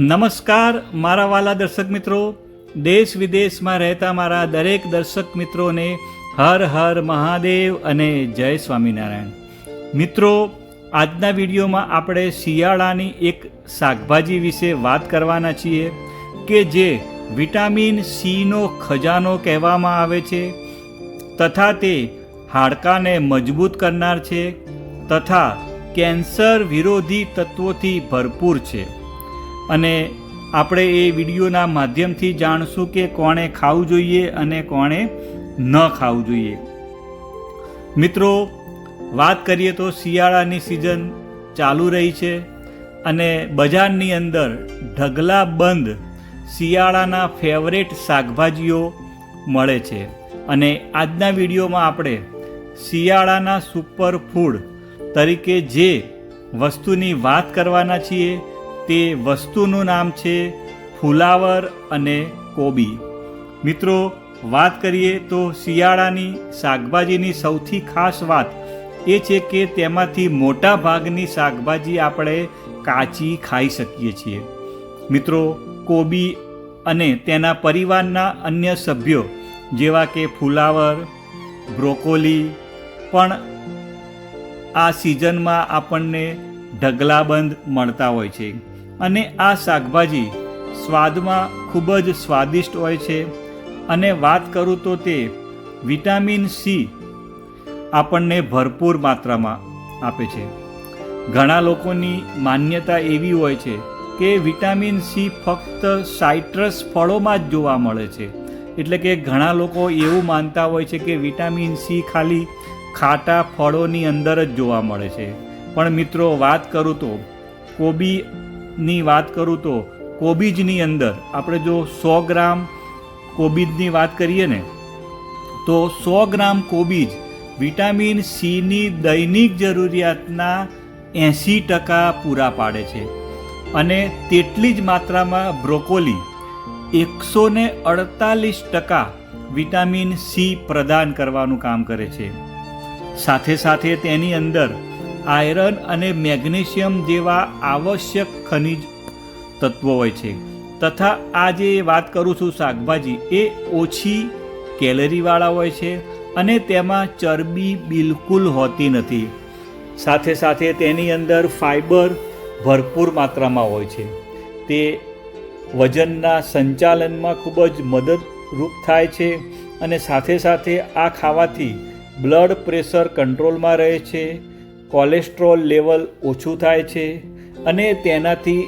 નમસ્કાર, મારા વાલા દર્શક મિત્રો. દેશ વિદેશમાં રહેતા મારા દરેક દર્શક મિત્રોને હર હર મહાદેવ અને જય સ્વામિનારાયણ. મિત્રો, આજના વિડીયોમાં આપણે શિયાળાની એક શાકભાજી વિશે વાત કરવાના છીએ કે જે વિટામિન સીનો ખજાનો કહેવામાં આવે છે તથા તે હાડકાને મજબૂત કરનાર છે તથા કેન્સર વિરોધી તત્વોથી ભરપૂર છે. અને આપણે એ વિડીયોના માધ્યમથી જાણશું કે કોણે ખાવું જોઈએ અને કોણે ન ખાવું જોઈએ. મિત્રો, વાત કરીએ તો શિયાળાની સિઝન ચાલુ રહી છે અને બજારની અંદર ઢગલા બંધ શિયાળાના ફેવરેટ શાકભાજીઓ મળે છે. અને આજના વિડીયોમાં આપણે શિયાળાના સુપર ફૂડ તરીકે જે વસ્તુની વાત કરવાના છીએ તે વસ્તુનું નામ છે ફુલાવર અને કોબી. મિત્રો, વાત કરીએ તો શિયાળાની શાકભાજીની સૌથી ખાસ વાત એ છે કે તેમાંથી મોટા ભાગની શાકભાજી આપણે કાચી ખાઈ શકીએ છીએ. મિત્રો, કોબી અને તેના પરિવારના અન્ય સભ્યો જેવા કે ફુલાવર, બ્રોકોલી પણ આ સિઝનમાં આપણને ઢગલાબંધ મળતા હોય છે. અને આ શાકભાજી સ્વાદમાં ખૂબ જ સ્વાદિષ્ટ હોય છે. અને વાત કરું તો તે વિટામિન સી આપણને ભરપૂર માત્રામાં આપે છે. ઘણા લોકોની માન્યતા એવી હોય છે કે વિટામિન સી ફક્ત સાઇટ્રસ ફળોમાં જ જોવા મળે છે. એટલે કે ઘણા લોકો એવું માનતા હોય છે કે વિટામિન સી ખાલી ખાટા ફળોની અંદર જ જોવા મળે છે. પણ મિત્રો, વાત કરું તો કોબીની વાત કરું તો કોબીજની અંદર આપણે જો સો ગ્રામ કોબીજની વાત કરીએ ને, તો સો ગ્રામ કોબીજ વિટામિન સીની દૈનિક જરૂરિયાતના એંસી ટકા પૂરા પાડે છે. અને તેટલી જ માત્રામાં બ્રોકોલી એકસો ને અડતાલીસ ટકા વિટામિન સી પ્રદાન કરવાનું કામ કરે છે. સાથે સાથે તેની અંદર આયરન અને મેગ્નેશિયમ જેવા આવશ્યક ખનિજ તત્વો હોય છે. તથા આ જે વાત કરું છું શાકભાજી, એ ઓછી કેલરીવાળા હોય છે અને તેમાં ચરબી બિલકુલ હોતી નથી. સાથે સાથે તેની અંદર ફાઈબર ભરપૂર માત્રામાં હોય છે. તે વજનના સંચાલનમાં ખૂબ જ મદદરૂપ થાય છે અને સાથે સાથે આ ખાવાથી બ્લડ પ્રેશર કંટ્રોલમાં રહે છે કોલેસ્ટ્રોલ લેવલ ઓછું થાય છે અને તેનાથી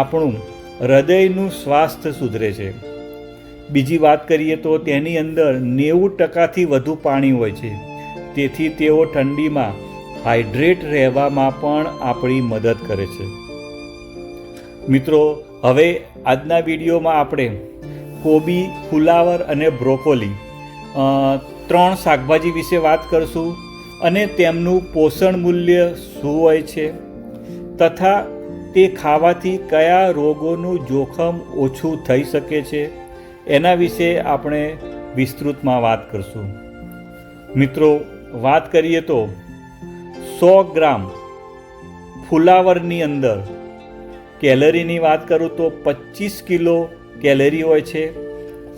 આપણું હૃદયનું સ્વાસ્થ્ય સુધરે છે. બીજી વાત કરીએ તો તેની અંદર નેવું ટકાથી વધુ પાણી હોય છે. તેથી તેઓ ઠંડીમાં હાઇડ્રેટ રહેવામાં પણ આપણી મદદ કરે છે. મિત્રો, હવે આજના વિડીયોમાં આપણે કોબી, ફુલાવર અને બ્રોકોલી ત્રણ શાકભાજી વિશે વાત કરશું. અને તેમનું પોષણ મૂલ્ય શું હોય છે? તથા તે ખાવાથી કયા રોગોનું જોખમ ઓછું થઈ શકે છે? એના વિશે આપણે વિસ્તૃતમાં વાત કરશું. મિત્રો, વાત કરીએ તો સો ગ્રામ ફુલાવરની અંદર કેલરીની વાત કરું તો પચીસ કિલો કેલરી હોય છે.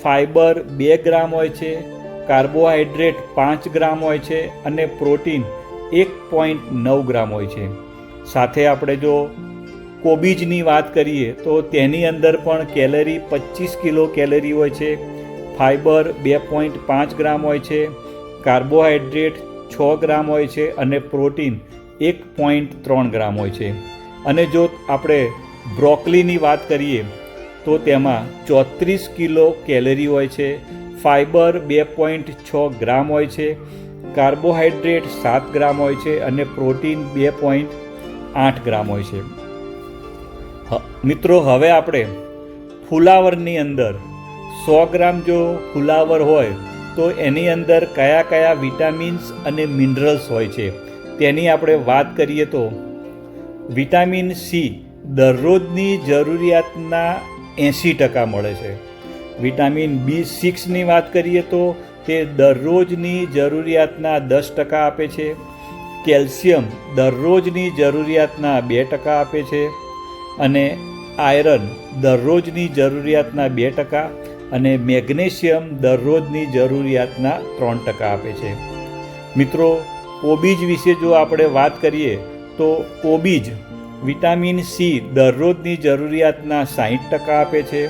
ફાઈબર બે ગ્રામ હોય છે. કાર્બોહાઈડ્રેટ પાંચ ગ્રામ હોય છે અને પ્રોટીન એક પોઈન્ટ નવ ગ્રામ હોય છે. સાથે આપણે જો કોબીજની વાત કરીએ તો તેની અંદર પણ કેલરી પચીસ કિલો કેલરી હોય છે ફાઈબર બે પોઈન્ટ પાંચ ગ્રામ હોય છે કાર્બોહાઈડ્રેટ છ ગ્રામ હોય છે અને પ્રોટીન એક પોઈન્ટ ત્રણ ગ્રામ હોય છે. અને જો આપણે બ્રોકલીની વાત કરીએ તો તેમાં ચોત્રીસ કિલો કેલરી હોય છે ફાઈબર બે પોઈન્ટ છ ગ્રામ હોય છે કાર્બોહાઈડ્રેટ સાત ગ્રામ હોય છે અને પ્રોટીન બે પોઈન્ટ આઠ ગ્રામ હોય છે. મિત્રો, હવે આપણે ફુલાવરની અંદર સો ગ્રામ જો ફુલાવર હોય, તો એની અંદર કયા કયા વિટામિન્સ અને મિનરલ્સ હોય છે? તેની આપણે વાત કરીએ તો વિટામિન સી દરરોજની જરૂરિયાતના એંસી ટકા મળે છે. વિટામિન બી સિક્સની વાત કરીએ તો તે દરરોજની જરૂરિયાતના દસ ટકા આપે છે. કેલ્શિયમ દરરોજની જરૂરિયાતના બે ટકા આપે છે અને આયરન દરરોજની જરૂરિયાતના બે ટકા અને મેગ્નેશિયમ દરરોજની જરૂરિયાતના ત્રણ ટકા આપે છે. મિત્રો કોબીજ વિશે જો આપણે વાત કરીએ તો કોબીજ વિટામિન સી દરરોજની જરૂરિયાતના સાહીઠ ટકા આપે છે.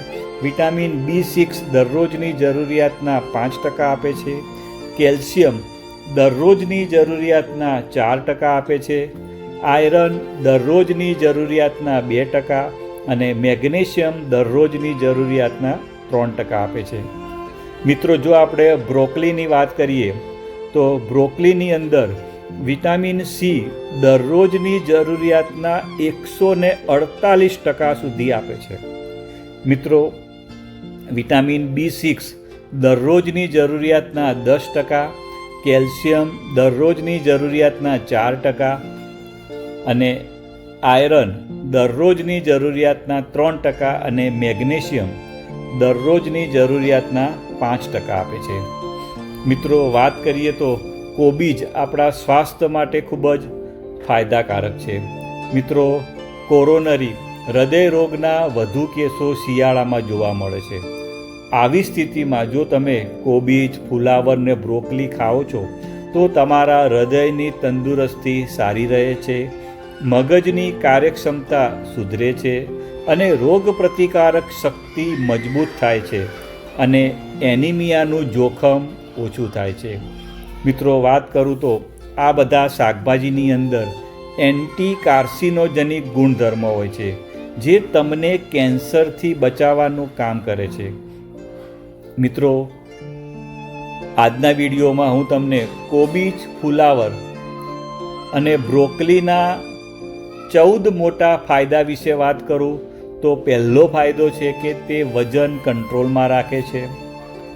વિટામિન બી સિક્સ દરરોજની જરૂરિયાતના પાંચ ટકા આપે છે. કેલ્શિયમ દરરોજની જરૂરિયાતના ચાર ટકા આપે છે. આયરન દરરોજની જરૂરિયાતના બે ટકા અને મેગ્નેશિયમ દરરોજની જરૂરિયાતના ત્રણ ટકા આપે છે. મિત્રો, જો આપણે બ્રોકલીની વાત કરીએ, તો બ્રોકલીની અંદર વિટામિન સી દરરોજની જરૂરિયાતના એકસો ને અડતાલીસ ટકા સુધી આપે છે. મિત્રો વિટામિન બી સિક્સ દરરોજની જરૂરિયાતના દસ ટકા, કેલ્શિયમ દરરોજની જરૂરિયાતના ચાર ટકા અને આયરન દરરોજની જરૂરિયાતના ત્રણ ટકા અને મેગ્નેશિયમ દરરોજની જરૂરિયાતના પાંચ ટકા આપે છે. મિત્રો, વાત કરીએ તો કોબીજ આપણા સ્વાસ્થ્ય માટે ખૂબ જ ફાયદાકારક છે. મિત્રો, કોરોનરી હૃદય રોગના વધુ કેસો શિયાળામાં જોવા મળે છે. આવી સ્થિતિમાં જો તમે કોબીજ, ફુલાવર ને બ્રોકલી ખાઓ છો, તો તમારા હૃદયની તંદુરસ્તી સારી રહે છે, મગજની કાર્યક્ષમતા સુધરે છે અને રોગ પ્રતિકારક શક્તિ મજબૂત થાય છે અને એનિમિયાનું જોખમ ઓછું થાય છે. મિત્રો, વાત કરું તો આ બધા શાકભાજીની અંદર એન્ટી કાર્સિનોજનિક ગુણધર્મ હોય છે, જે તમને કેન્સરથી બચાવવાનું કામ કરે છે. મિત્રો, આજના વિડીયોમાં હું તમને કોબીજ ફુલાવર અને બ્રોકલીના ચૌદ મોટા ફાયદા વિશે વાત કરું, તો પહેલો ફાયદો છે કે તે વજન કંટ્રોલમાં રાખે છે.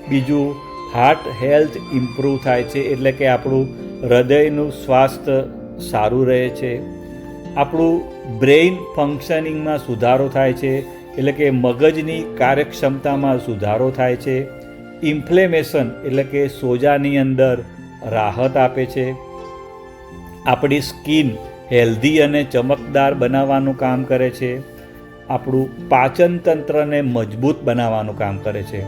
બીજું હાર્ટ હેલ્થ ઇમ્પ્રૂવ થાય છે, એટલે કે આપણું હૃદયનું સ્વાસ્થ્ય સારું રહે છે. આપણું બ્રેઇન ફંક્શનિંગમાં સુધારો થાય છે. એટલે કે મગજની કાર્યક્ષમતામાં સુધારો થાય છે. ઇન્ફ્લેમેશન એટલે કે સોજાની અંદર રાહત આપે છે. આપણી સ્કિન હેલ્ધી અને ચમકદાર બનાવવાનું કામ કરે છે. આપણું પાચન તંત્રને મજબૂત બનાવવાનું કામ કરે છે.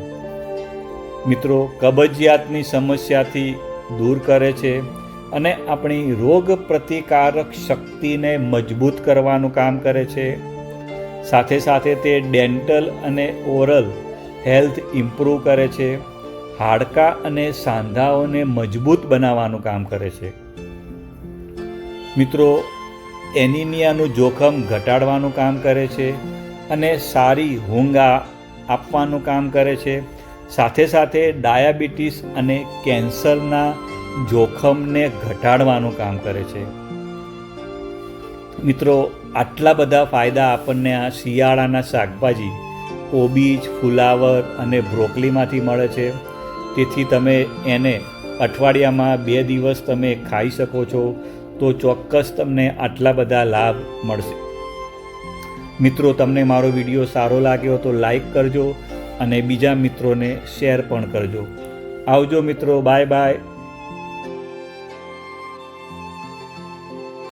મિત્રો, કબજિયાતની સમસ્યાથી દૂર કરે છે અને આપણી રોગ પ્રતિકારક શક્તિને મજબૂત કરવાનું કામ કરે છે. સાથે સાથે તે ડેન્ટલ અને ઓરલ હેલ્થ ઇમ્પ્રૂવ કરે છે, હાડકાં અને સાંધાઓને મજબૂત બનાવવાનું કામ કરે છે. મિત્રો, એનિમિયાનું જોખમ ઘટાડવાનું કામ કરે છે અને સારી હુંગા આપવાનું કામ કરે છે. સાથે સાથે ડાયાબિટીસ અને કેન્સરના જોખમને ઘટાડવાનું કામ કરે છે. મિત્રો આટલા બધા ફાયદા આપણને આ શિયાળાના શાકભાજી, કોબીજ, ફુલાવર અને બ્રોકલીમાંથી મળે છે. તેથી તમે એને અઠવાડિયામાં બે દિવસ તમે ખાઈ શકો છો, તો ચોક્કસ તમને આટલા બધા લાભ મળશે. મિત્રો, તમને મારો વીડિયો સારો લાગ્યો તો લાઈક કરજો અને બીજા મિત્રોને શેર પણ કરજો. આવજો મિત્રો, બાય બાય.